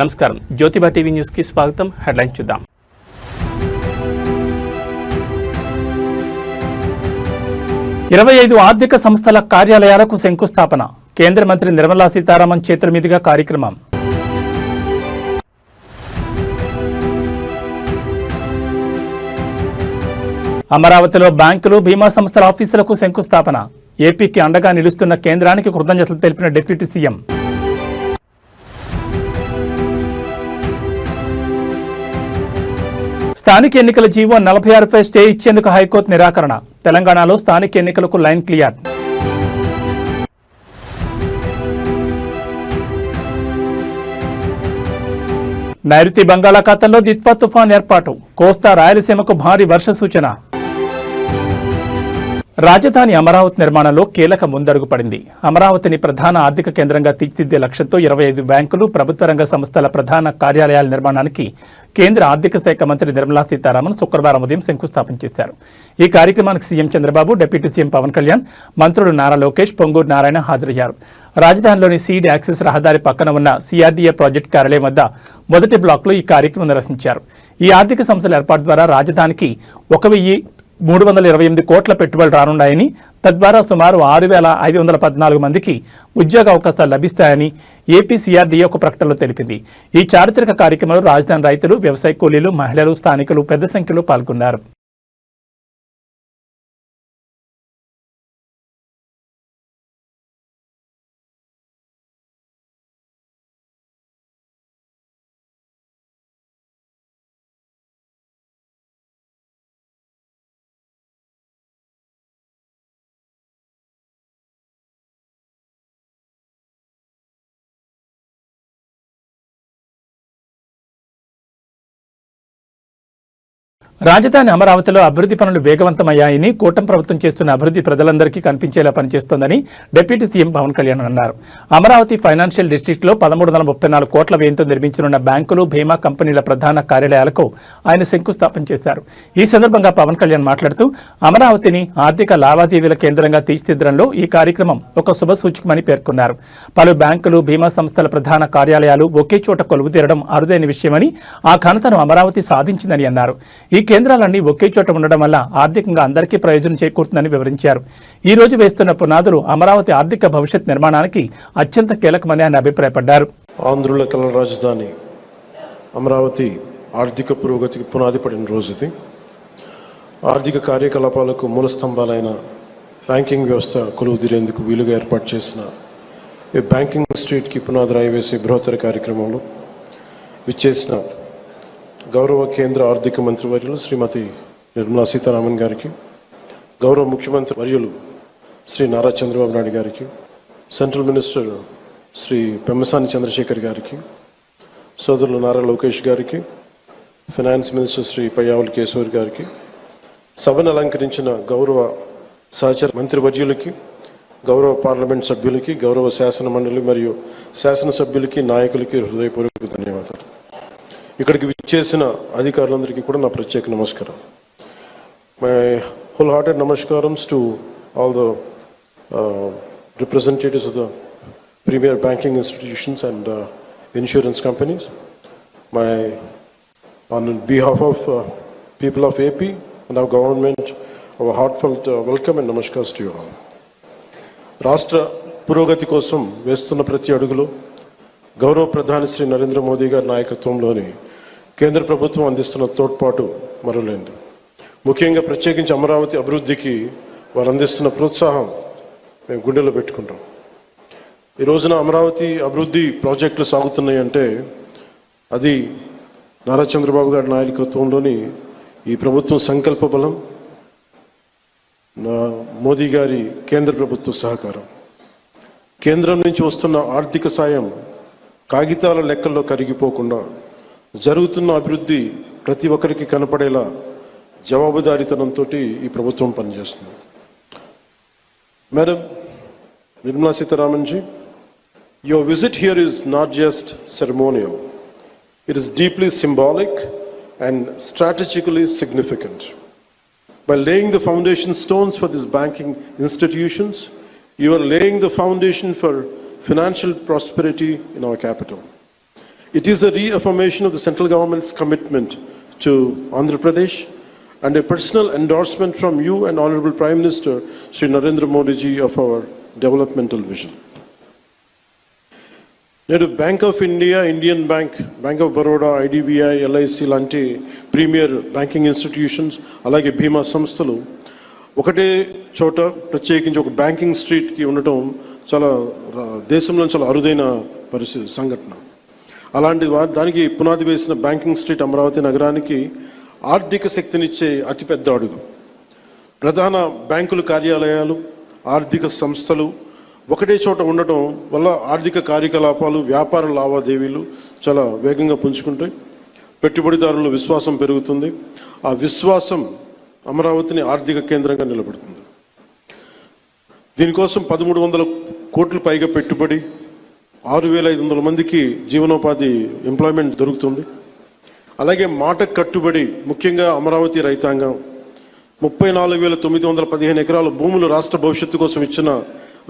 నమస్కారం. జ్యోతిబా టీవీ న్యూస్కి స్వాగతం. హెడ్లైన్ చూద్దాం. ఇరవై ఐదు ఆర్థిక సంస్థల కార్యాలయాలకు శంకుస్థాపన. కేంద్ర మంత్రి నిర్మలా సీతారామన్ చేతుల మీదుగా కార్యక్రమం. అమరావతిలో బ్యాంకులు బీమా సంస్థల ఆఫీసులకు శంకుస్థాపన. ఏపీకి అండగా నిలుస్తున్న కేంద్రానికి కృతజ్ఞతలు తెలిపిన డిప్యూటీ సీఎం. స్థానిక ఎన్నికల జీవో నలభై ఆరుపై స్టే ఇచ్చేందుకు హైకోర్టు నిరాకరణ. తెలంగాణలో స్థానిక ఎన్నికలకు లైన్ క్లియర్. నైరుతి బంగాళాఖాతంలో దిత్వా తుఫాన్ ఏర్పాటు. కోస్తా రాయలసీమకు భారీ వర్ష సూచన రాజధాని అమరావతి నిర్మాణంలో కీలక ముందడుగు పడింది. అమరావతిని ప్రధాన ఆర్థిక కేంద్రంగా తీర్చిదిద్దే లక్ష్యంతో ఇరవై ఐదు బ్యాంకులు ప్రభుత్వ రంగ సంస్థల ప్రధాన కార్యాలయాల నిర్మాణానికి కేంద్ర ఆర్థిక శాఖ మంత్రి నిర్మలా సీతారామన్ శుక్రవారం ఉదయం శంకుస్థాపన చేశారు. ఈ కార్యక్రమానికి CM Chandrababu deputy CM Pawan Kalyan మంత్రులు నారా లోకేష్ పొంగూరు నారాయణ హాజరయ్యారు. రాజధానిలోని సీడ్ యాక్సిస్ రహదారి పక్కన ఉన్న సిఆర్డీఏ ప్రాజెక్టు కార్యాలయం వద్ద మొదటి బ్లాక్లో ఈ కార్యక్రమం నిర్వహించారు. ఈ ఆర్థిక సంస్థల ఏర్పాటు ద్వారా రాజధానికి ఒక వెయ్యి మూడు వందల ఇరవై ఎనిమిది కోట్ల పెట్టుబడులు రానున్నాయని తద్వారా సుమారు ఆరు వేల ఐదు వందల పద్నాలుగు మందికి ఉద్యోగ అవకాశాలు లభిస్తాయని ఏపీసీఆర్డీ ఒక ప్రకటనలో తెలిపింది. ఈ చారిత్రక కార్యక్రమంలో రాజధాని రైతులు వ్యవసాయ కూలీలు మహిళలు స్థానికులు పెద్ద సంఖ్యలో పాల్గొన్నారు. రాజధాని అమరావతిలో అభివృద్ధి పనులు వేగవంతమయ్యాయని కూటమి ప్రభుత్వం చేస్తున్న అభివృద్ధి ప్రజలందరికీ కనిపించేలా పనిచేస్తోందని డిప్యూటీ సీఎం పవన్ కళ్యాణ్ అన్నారు. అమరావతి ఫైనాన్షియల్ డిస్ట్రిక్ట్లో పదమూడు వందల ముప్పై నాలుగు కోట్ల వ్యయంతో నిర్మించనున్న బ్యాంకులు బీమా కంపెనీల ప్రధాన కార్యాలయాలకు ఆయన శంకుస్థాపన చేశారు. ఈ సందర్భంగా పవన్ కళ్యాణ్ మాట్లాడుతూ అమరావతిని ఆర్థిక లావాదేవీల కేంద్రంగా తీర్చిదిద్దడంలో ఈ కార్యక్రమం ఒక శుభ సూచకమని పేర్కొన్నారు. పలు బ్యాంకులు బీమా సంస్థల ప్రధాన కార్యాలయాలు ఒకే చోట కొలువు తీరడం అరుదైన విషయమని ఆ ఘనతను అమరావతి సాధించిందని అన్నారు. ఈ కేంద్రాలన్నీ ఒకే చోట ఉండడం వల్ల ఆర్థికంగా అందరికీ ప్రయోజనం చేకూరుతుందని వివరించారు. ఈ రోజు వేస్తున్న పునాదులు అమరావతి ఆర్థిక భవిష్యత్ నిర్మాణానికి అత్యంత కీలకమని ఆయన అభిప్రాయపడ్డారు. ఆంధ్రుల కల రాజధాని అమరావతి ఆర్థిక పురోగతికి పునాది పడిన రోజుది. ఆర్థిక కార్యకలాపాలకు మూల స్తంభాలైన బ్యాంకింగ్ వ్యవస్థ కొలువు తీరేందుకు వీలుగా ఏర్పాటు చేసిన ఈ బ్యాంకింగ్ స్ట్రీట్కి పునాది రాయి వేసే బృహత్తర కార్యక్రమంలో విచ్చేసిన గౌరవ కేంద్ర ఆర్థిక మంత్రి వర్యులు శ్రీమతి నిర్మలా సీతారామన్ గారికి గౌరవ ముఖ్యమంత్రి వర్యులు శ్రీ నారా చంద్రబాబు నాయుడు గారికి సెంట్రల్ మినిస్టర్ శ్రీ పెమ్మసాని చంద్రశేఖర్ గారికి సోదరులు నారా లోకేష్ గారికి ఫైనాన్స్ మినిస్టర్ శ్రీ పయ్యావుల కేశవర్ గారికి సభను అలంకరించిన గౌరవ సహచర మంత్రివర్యులకి గౌరవ పార్లమెంట్ సభ్యులకి గౌరవ శాసన మండలి మరియు శాసనసభ్యులకి నాయకులకి హృదయపూర్వక ధన్యవాదాలు. ఇక్కడికి విచ్చేసిన అధికారులందరికీ కూడా నా ప్రత్యేక నమస్కారం. మై హుల్ హార్టెడ్ నమస్కారం to all the representatives of the premier banking institutions and insurance companies my on behalf of people of AP and of government our heartfelt welcome and నమస్కారం టు ఆల్ రాష్ట్ర పురోగతి కోసం వేస్తున్న ప్రతి అడుగులో గౌరవ ప్రధాని శ్రీ నరేంద్ర మోదీ గారి నాయకత్వంలోని కేంద్ర ప్రభుత్వం అందిస్తున్న తోడ్పాటు మరలేదు ముఖ్యంగా ప్రత్యేకించి అమరావతి అభివృద్ధికి వారు అందిస్తున్న ప్రోత్సాహం మేము గుండెలో పెట్టుకుంటాం. ఈ రోజున అమరావతి అభివృద్ధి ప్రాజెక్టులు సాగుతున్నాయి అంటే అది నారా చంద్రబాబు గారి నాయకత్వంలోని ఈ ప్రభుత్వం సంకల్ప బలం నా మోదీ గారి కేంద్ర ప్రభుత్వ సహకారం. కేంద్రం నుంచి వస్తున్న ఆర్థిక సాయం కాగితాల లెక్కల్లో కరిగిపోకుండా జరుగుతున్న అభివృద్ధి ప్రతి ఒక్కరికి కనపడేలా జవాబుదారీతనంతో ఈ ప్రభుత్వం పనిచేస్తుంది madam Nirmala Sitharaman ji Your visit here is not just ceremonial, it is deeply symbolic and strategically significant. By laying the foundation stones for these banking institutions, you are laying the foundation for financial prosperity in our capital. It is a reaffirmation of the central government's commitment to Andhra Pradesh and a personal endorsement from you and Honorable Prime Minister Sri Narendra Modi ji of our developmental vision. నేడు bank of India Indian bank bank of Baroda IDBI LIC లాంటి premier banking institutions అలాగే బీమా సంస్థలు ఒకటే చోట ప్రత్యేకించి ఒక banking స్ట్రీట్కి ఉండటం చాలా రా- దేశంలో చాలా అరుదైన పరిస్థితి సంఘటన అలాంటి వా- దానికి పునాది వేసిన బ్యాంకింగ్ స్ట్రీట్ అమరావతి నగరానికి ఆర్థిక శక్తినిచ్చే అతిపెద్ద అడుగు. ప్రధాన బ్యాంకులు కార్యాలయాలు ఆర్థిక సంస్థలు ఒకటే చోట ఉండటం వల్ల ఆర్థిక కార్యకలాపాలు వ్యాపార లావాదేవీలు చాలా వేగంగా పుంజుకుంటాయి. పెట్టుబడిదారుల విశ్వాసం పెరుగుతుంది. ఆ విశ్వాసం అమరావతిని ఆర్థిక కేంద్రంగా నిలబడుతుంది. దీనికోసం పదమూడు వందల కోట్లు పైగా పెట్టుబడి ఆరు వేల ఐదు వందల మందికి జీవనోపాధి ఎంప్లాయ్మెంట్ దొరుకుతుంది. అలాగే మాట కట్టుబడి ముఖ్యంగా అమరావతి రైతాంగం ముప్పై నాలుగు వేల తొమ్మిది వందల పదిహేను ఎకరాల భూములు రాష్ట్ర భవిష్యత్తు కోసం ఇచ్చిన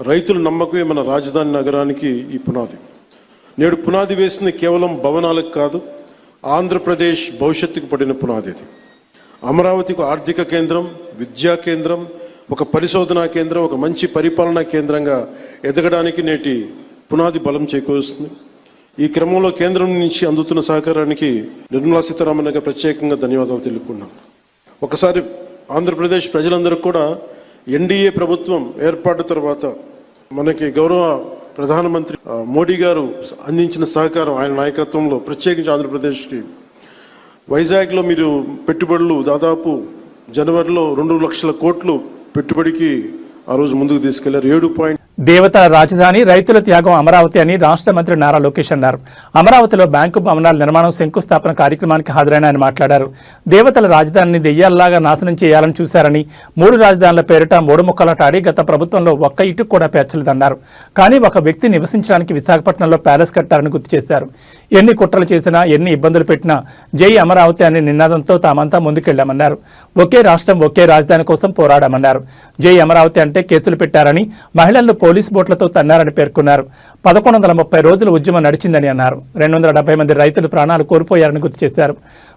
రైతుల నమ్మకమే మన రాజధాని నగరానికి ఈ పునాది. నేడు పునాది వేసింది కేవలం భవనాలకు కాదు ఆంధ్రప్రదేశ్ భవిష్యత్తుకు పడిన పునాది ఇది అమరావతికి ఆర్థిక కేంద్రం విద్యా కేంద్రం ఒక పరిశోధనా కేంద్రం ఒక మంచి పరిపాలనా కేంద్రంగా ఎదగడానికి నేటి పునాది బలం చేకూరుస్తుంది. ఈ క్రమంలో కేంద్రం నుంచి అందుతున్న సహకారానికి నిర్మలా సీతారామన్ గారికి ప్రత్యేకంగా ధన్యవాదాలు తెలుపుకున్నాం. ఒకసారి ఆంధ్రప్రదేశ్ ప్రజలందరూ కూడా ఎన్డీఏ ప్రభుత్వం ఏర్పాటు తర్వాత మనకి గౌరవ ప్రధానమంత్రి మోడీ గారు అందించిన సహకారం ఆయన నాయకత్వంలో ప్రత్యేకించి ఆంధ్రప్రదేశ్కి. వైజాగ్లో మీరు పెట్టుబడులు దాదాపు జనవరిలో రెండు లక్షల కోట్లు పెట్టుబడికి ఆ రోజు ముందుకు తీసుకెళ్ళారు. ఏడు పాయింట్ దేవతల రాజధాని రైతుల త్యాగం అమరావతి అని రాష్ట్ర మంత్రి నారా లోకేష్ అన్నారు. అమరావతిలో బ్యాంకు భవనాల నిర్మాణం శంకుస్థాపన కార్యక్రమానికి హాజరైన ఆయన మాట్లాడారు. దేవతల రాజధానిని దెయ్యాల్లాగా నాశనం చేయాలని చూశారని మూడు రాజధానుల పేరిట మూడు ముక్కలాటాడి గత ప్రభుత్వంలో ఒక్క ఇటు కూడా పేర్చలేదన్నారు. కానీ ఒక వ్యక్తి నివసించడానికి విశాఖపట్నంలో ప్యాలెస్ కట్టారని గుర్తు చేశారు. ఎన్ని కుట్రలు చేసినా ఎన్ని ఇబ్బందులు పెట్టినా జై అమరావతి అనే నినాదంతో తామంతా ముందుకెళ్ళామన్నారు ఒకే రాష్ట్రం ఒకే రాజధాని కోసం పోరాడామన్నారు. జై అమరావతి అంటే కేసులు పెట్టారని మహిళలను పోలీస్ బోట్లతో తన్నారని పేర్కొన్నారు. పదకొండు వందల ముప్పై రోజులు ఉద్యమం నడిచిందని అన్నారు. రెండు వందల డెబ్బై మంది రైతులు ప్రాణాలు కోల్పోయారని గుర్తు చేశారు.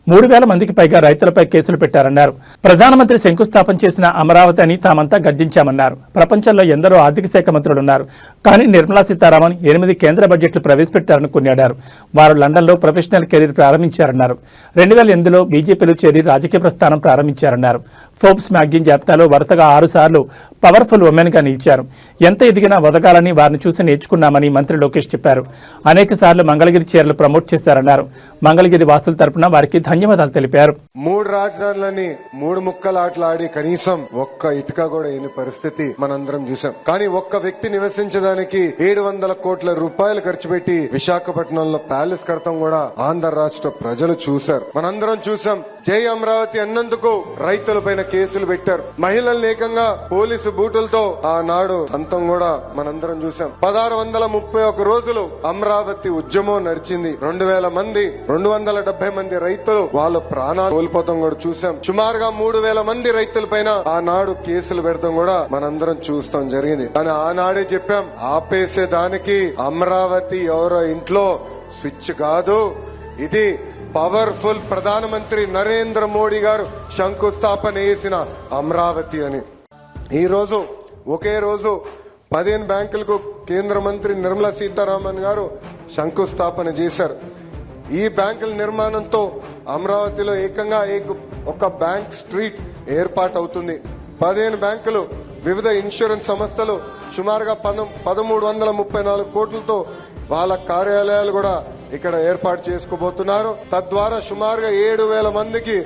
మూడు వేల మందికి పైగా రైతులపై కేసులు పెట్టారన్నారు. ప్రధానమంత్రి శంకుస్థాపన చేసిన అమరావతి అని తామంతా గర్జించామన్నారు. ప్రపంచంలో ఎందరో ఆర్థిక శాఖ మంత్రులున్నారు. కానీ నిర్మలా సీతారామన్ ఎనిమిది కేంద్ర బడ్జెట్లు ప్రవేశపెట్టారని కొనియాడారు. వారు లండన్లో ప్రొఫెషనల్ కెరీర్ ప్రారంభించారన్నారు. రెండు వేల ఎనిమిదిలో బీజేపీలో చేరి రాజకీయ ప్రస్థానం ప్రారంభించారన్నారు. ఫోర్బ్స్ మ్యాగజైన్ జాబితాలో వరుసగా ఆరుసార్లు పవర్ఫుల్ ఉమెన్గా నిలిచారు. ఎంత ఎదిగినా వదగాలని వారిని చూసి నేర్చుకున్నామని మంత్రి లోకేష్ చెప్పారు. అనేక సార్లు మంగళగిరి చీరలు ప్రమోట్ చేశారన్నారు. మంగళగిరి వాసుల తరపున వారికి ధన్యవాదాలు తెలిపారు. మూడు రాజధానులని మూడు ముక్కలు ఆటలాడి కనీసం ఒక్క ఇటుక కూడా లేని పరిస్థితి మనందరం చూసాం. కానీ ఒక్క వ్యక్తి నివసించడానికి ఏడు వందల కోట్ల రూపాయలు ఖర్చు పెట్టి విశాఖపట్నంలో ప్యాలెస్ కడతాం కూడా ఆంధ్ర రాష్ట్ర ప్రజలు చూశారు. మనందరం చూసాం జై అమరావతి అన్నందుకు రైతుల పైన కేసులు పెట్టారు. మహిళలు ఏకంగా పోలీసు బూటులతో ఆనాడు అంతం కూడా మనందరం చూసాం పదహారు వందల ముప్పై ఒక రోజులు అమరావతి ఉద్యమం నడిచింది. రెండు వేల మంది రెండు వందల డెబ్బై మంది రైతులు వాళ్ళ ప్రాణాలు కోల్పోతాం కూడా చూసాం సుమారుగా మూడు వేల మంది రైతుల పైన ఆనాడు కేసులు పెడతాం కూడా మనందరం చూస్తాం జరిగింది. కానీ ఆనాడే చెప్పాం ఆపేసే దానికి అమరావతి ఎవరో ఇంట్లో స్విచ్ కాదు. ఇది పవర్ఫుల్ ప్రధానమంత్రి నరేంద్ర మోడీ గారు శంకుస్థాపన చేసిన అమరావతి అని. ఈ రోజు ఒకే రోజు పదిహేను బ్యాంకులకు కేంద్ర మంత్రి నిర్మలా సీతారామన్ గారు శంకుస్థాపన చేశారు. ఈ బ్యాంకుల నిర్మాణంతో అమరావతిలో ఏకంగా ఒక బ్యాంక్ స్ట్రీట్ ఏర్పాటు అవుతుంది పదిహేను బ్యాంకులు వివిధ ఇన్సూరెన్స్ సంస్థలు సుమారుగా పదమూడు వందల ముప్పై నాలుగు కోట్లతో వాళ్ళ కార్యాలయాలు కూడా ఇక్కడ ఏర్పాటు చేసుకోబోతున్నారు. తద్వారా సుమారుగా ఏడు వేల మందికి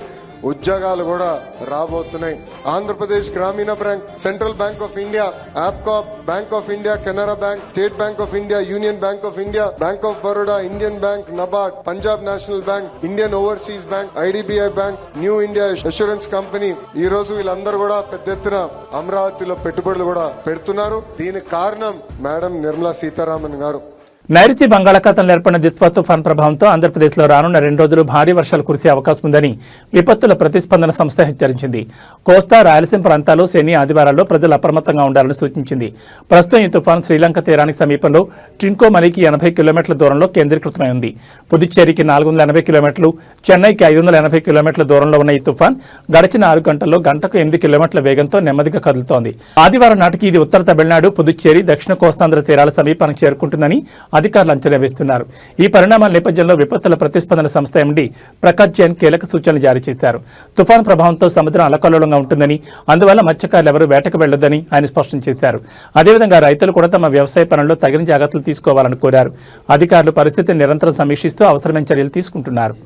ఉద్యోగాలు కూడా రాబోతున్నాయి. Andhra Pradesh Grameena Bank Central Bank of India APCOB Bank of India Canara Bank State Bank of India Union Bank of India Bank of Baroda Indian Bank NABARD Punjab National Bank Indian Overseas Bank IDBI Bank New India Insurance Company. ఈ రోజు వీళ్ళందరూ కూడా పెద్ద ఎత్తున అమరావతిలో పెట్టుబడులు కూడా పెడుతున్నారు. దీనికి కారణం మేడం నిర్మలా సీతారామన్ గారు. నైరుతి బంగాళాఖాతంలో ఏర్పడిన దిత్వా తుఫాన్ ప్రభావంతో ఆంధ్రప్రదేశ్లో రానున్న రెండు రోజులు భారీ వర్షాలు కురిసే అవకాశం ఉందని విపత్తుల ప్రతిస్పందన సంస్థ హెచ్చరించింది. కోస్తా రాయలసీమ ప్రాంతాల్లో శని ఆదివారాల్లో ప్రజలు అప్రమత్తంగా ఉండాలని సూచించింది. ప్రస్తుతం ఈ తుఫాన్ శ్రీలంక తీరానికి సమీపంలో ట్రింకోమలికి ఎనభై కిలోమీటర్ల దూరంలో కేంద్రీకృతమై ఉంది. పుదుచ్చేరికి నాలుగు వందల ఎనభై కిలోమీటర్లు చెన్నైకి ఐదు వందల ఎనభై కిలోమీటర్ల దూరంలో ఉన్న ఈ తుఫాన్ గడిచిన ఆరు గంటల్లో గంటకు ఎనిమిది కిలోమీటర్ల వేగంతో నెమ్మదిగా కదులుతోంది. ఆదివారం నాటికి ఇది ఉత్తర తమిళనాడు పుదుచ్చేరి దక్షిణ కోస్తాంధ్ర తీరాల సమీపానికి చేరుకుంటుందని అధికారులు అంచనా వేస్తున్నారు. ఈ పరిణామాల నేపథ్యంలో విపత్తుల ప్రతిస్పందన సంస్థ ఎండి ప్రకాష్ జైన్ కీలక సూచనలు జారీ చేశారు. తుఫాన్ ప్రభావంతో సముద్రం అలకల్లోలంగా ఉంటుందని అందువల్ల మత్స్యకారులు ఎవరూ వేటకు వెళ్ళొద్దని ఆయన స్పష్టం చేశారు. అదేవిధంగా రైతులు కూడా తమ వ్యవసాయ పనుల్లో తగిన జాగ్రత్తలు తీసుకోవాలని కోరారు. అధికారులు పరిస్థితిని నిరంతరం సమీక్షిస్తూ అవసరమైన చర్యలు తీసుకుంటున్నారు.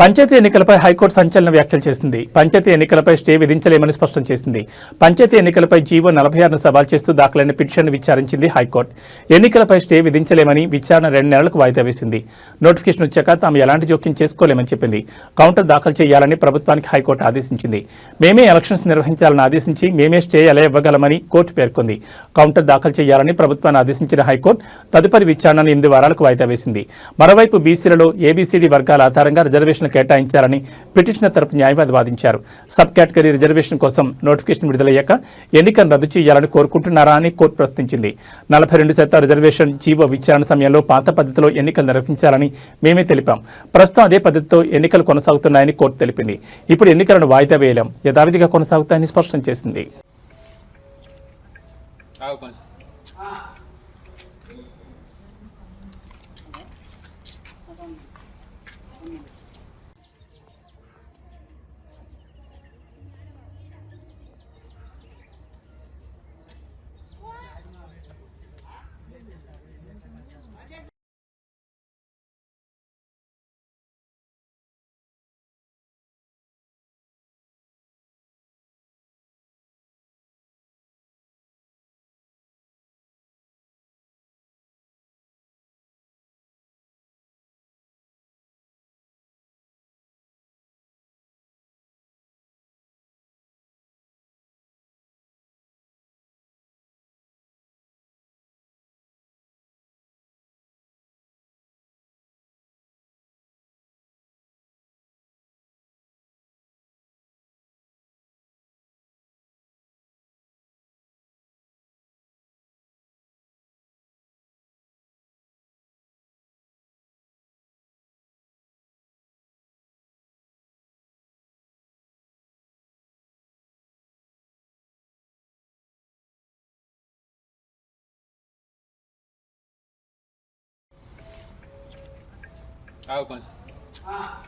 పంచాయతీ ఎన్నికలపై హైకోర్టు సంచలన వ్యాఖ్యలు చేసింది. పంచాయతీ ఎన్నికలపై స్టే విధించలేమని స్పష్టం చేసింది. పంచాయతీ ఎన్నికలపై జీవో నలభై ఆరును సవాల్ చేస్తూ దాఖలైన పిటిషన్ విచారించింది హైకోర్టు. ఎన్నికలపై స్టే విధించలేమని విచారణ రెండు నెలలకు వాయిదా వేసింది. నోటిఫికేషన్ వచ్చాక తాము ఎలాంటి జోక్యం చేసుకోలేమని చెప్పింది. కౌంటర్ దాఖలు చేయాలని ప్రభుత్వానికి హైకోర్టు ఆదేశించింది. మేమే ఎలక్షన్స్ నిర్వహించాలని ఆదేశించి మేమే స్టే ఎలా ఇవ్వగలమని కోర్టు పేర్కొంది. కౌంటర్ దాఖలు చేయాలని ప్రభుత్వాన్ని ఆదేశించిన హైకోర్టు తదుపరి విచారణను ఎనిమిది వారాలకు వాయిదా వేసింది. మరోవైపు బీసీలలో ఏబీసీడీ వర్గాల ఆధారంగా రిజర్వేషన్లు కేటాయించాలని పిటిషనర్ తరపు న్యాయవాది వాదించారు. సబ్ కేటగిరీ రిజర్వేషన్ కోసం నోటిఫికేషన్ విడుదలయ్యాక ఎన్నికను రద్దు చేయాలని కోరుకుంటున్నారా అని కోర్టు ప్రశ్నించింది. నలభై రెండు శాతం రిజర్వేషన్ జీవో విచారణ సమయంలో పాత పద్ధతిలో ఎన్నికలు నిర్వహించాలని మేమే తెలిపాం. ప్రస్తుతం అదే పద్ధతితో ఎన్నికలు కొనసాగుతున్నాయని కోర్టు తెలిపింది. ఇప్పుడు ఎన్నికలను వాయిదా వేయలేం. యథావిధిగా కొనసాగుతాయని స్పష్టం చేసింది. 아유 건. 아.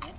네?